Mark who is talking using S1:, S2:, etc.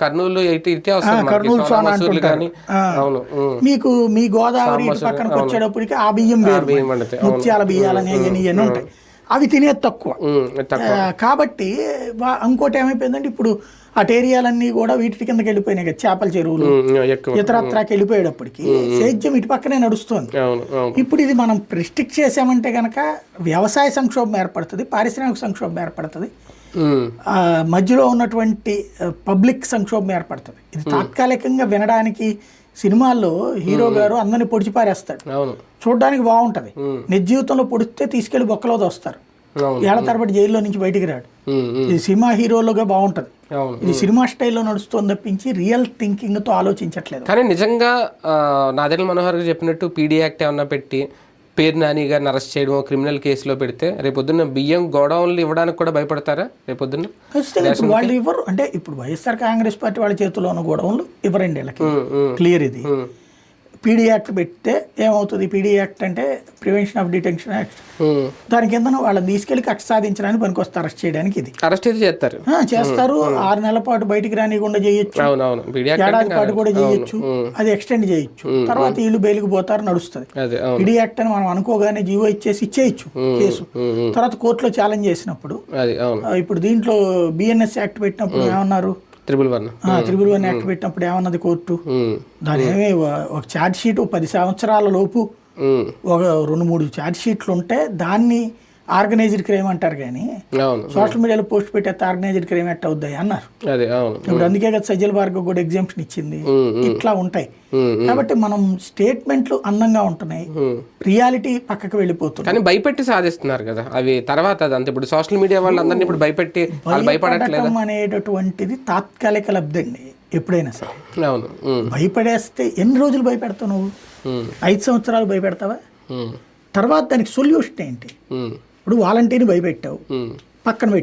S1: కర్నూలు.
S2: కర్నూలు
S1: సోనా
S2: అంటుంటారు. మీకు మీ గోదావరి ఇటు పక్కనకి వచ్చేటప్పటికి ఆ బియ్యం వేరు. ముత్యాల బియ్యాలని ఇవన్నీ ఉంటాయి అవి తినేది తక్కువ. కాబట్టి ఇంకోటి ఏమైపోయిందంటే ఇప్పుడు అటు ఏరియాలన్నీ కూడా వీటి కిందకి వెళ్ళిపోయినాయి కదా చేపల చెరువులు. ఇతరత్రాకి వెళ్ళిపోయేటప్పటికి సేద్యం ఇటు పక్కనే నడుస్తుంది ఇప్పుడు ఇది మనం ప్రిస్ట్రిక్ట్ చేసామంటే కనుక వ్యవసాయ సంక్షోభం ఏర్పడుతుంది పారిశ్రామిక సంక్షోభం ఏర్పడుతుంది. మధ్యలో ఉన్నటువంటి పబ్లిక్ సంక్షోభం ఏర్పడుతుంది. ఇది తాత్కాలికంగా వినడానికి సినిమాల్లో హీరో గారు అందరిని పొడిచి పారేస్తాడు
S1: అవును.
S2: చూడడానికి బాగుంటది. నిజ జీవితంలో పొడిస్తే తీసుకెళ్ళి బొక్కలో దోస్తారు. ఏళ్ళ తరబడి జైల్లో నుంచి బయటికి రాడు. ఇది సినిమా హీరోలుగా బాగుంటది. ఇది సినిమా స్టైల్లో నడుస్తుంది తప్పించి రియల్ థింకింగ్తో ఆలోచించట్లేదు.
S1: కానీ నిజంగా ఆ, నాదెండ్ల మనోహర్ గారు చెప్పినట్టు పీడీ యాక్ట్ ఏమన్నా పెట్టి పేరు నాని గారిని అరెస్ట్ చేయడం క్రిమినల్ కేసులో పెడితే రేపొద్దున్న బియ్యం గోడౌన్లు ఇవ్వడానికి కూడా భయపడతారా రేపొద్దున్న?
S2: ఖచ్చితంగా వాళ్ళు ఇవ్వరు. అంటే ఇప్పుడు వైఎస్ఆర్ కాంగ్రెస్ పార్టీ వాళ్ళ చేతిలో ఉన్న గొడవలు ఇవ్వరండి వీళ్ళకి. క్లియర్ ఇది. పీడీ యాక్ట్ పెడితే ఏమవుతుంది? P D act prevention of detention act. దాని కింద వాళ్ళని తీసుకెళ్ళి కక్ష సాధించడానికి పనికొస్తారు అరెస్ట్ చేయడానికి ఇది.
S1: అరెస్ట్ అయితే చేస్తారు.
S2: చేస్తారు. ఆరు నెలల పాటు బయటికి రానియకుండా చేయొచ్చు. ఏడాది పాటు కూడా చేయొచ్చు. అది ఎక్స్టెండ్ చేయొచ్చు. తర్వాత వీళ్ళు బెయిల్కి పోతారు నడుస్తుంది. పీడీ యాక్ట్ అని మనం అనుకోగానే జీవో ఇచ్చేసి ఇచ్చేయచ్చు కేసు. తర్వాత కోర్టులో ఛాలెంజ్ చేసినప్పుడు ఇప్పుడు దీంట్లో బిఎన్ఎస్ యాక్ట్ పెట్టినప్పుడు ఏమన్నారు?
S1: Triple one.
S2: Triple one act పెట్టినప్పుడు ఏమన్నది కోర్టు? దాని ఏమి ఒక ఛార్జ్ షీట్ పది సంవత్సరాల లోపు ఒక రెండు మూడు ఛార్జ్ షీట్లు ఉంటే దాన్ని ఆర్గనైజ్డ్ క్రైమ్ అంటారు కానీ సోషల్ మీడియాలో పోస్ట్ పెట్టేస్తే ఆర్గనైజ్డ్ క్రైమ్ ఎట్ అవుద్దాయి అన్నారు. ఇప్పుడు అందుకే కదా సజ్జల భార్గవ్ కూడా ఎగ్జామ్షన్ ఇచ్చింది. ఇట్లా ఉంటాయి. కాబట్టి మనం స్టేట్మెంట్లు అందంగా ఉంటున్నాయి. రియాలిటీ పక్కకు వెళ్ళిపోతుంది.
S1: కానీ భయపెట్టి సాధిస్తున్నారు కదా. అవి తర్వాత ఇప్పుడు సోషల్ మీడియా వాళ్ళు అందరినీ ఇప్పుడు భయపెట్టి
S2: భయపడటం అనేటటువంటిది తాత్కాలిక లబ్ధి అండి ఎప్పుడైనా సరే.
S1: అవును.
S2: భయపడేస్తే ఎన్ని రోజులు భయపెడతావు నువ్వు? ఐదు సంవత్సరాలు భయపెడతావా? తర్వాత దానికి సొల్యూషన్ ఏంటి? ఇప్పుడు వాలంటీర్ని భయపెట్టావు. పక్కన పెట్టి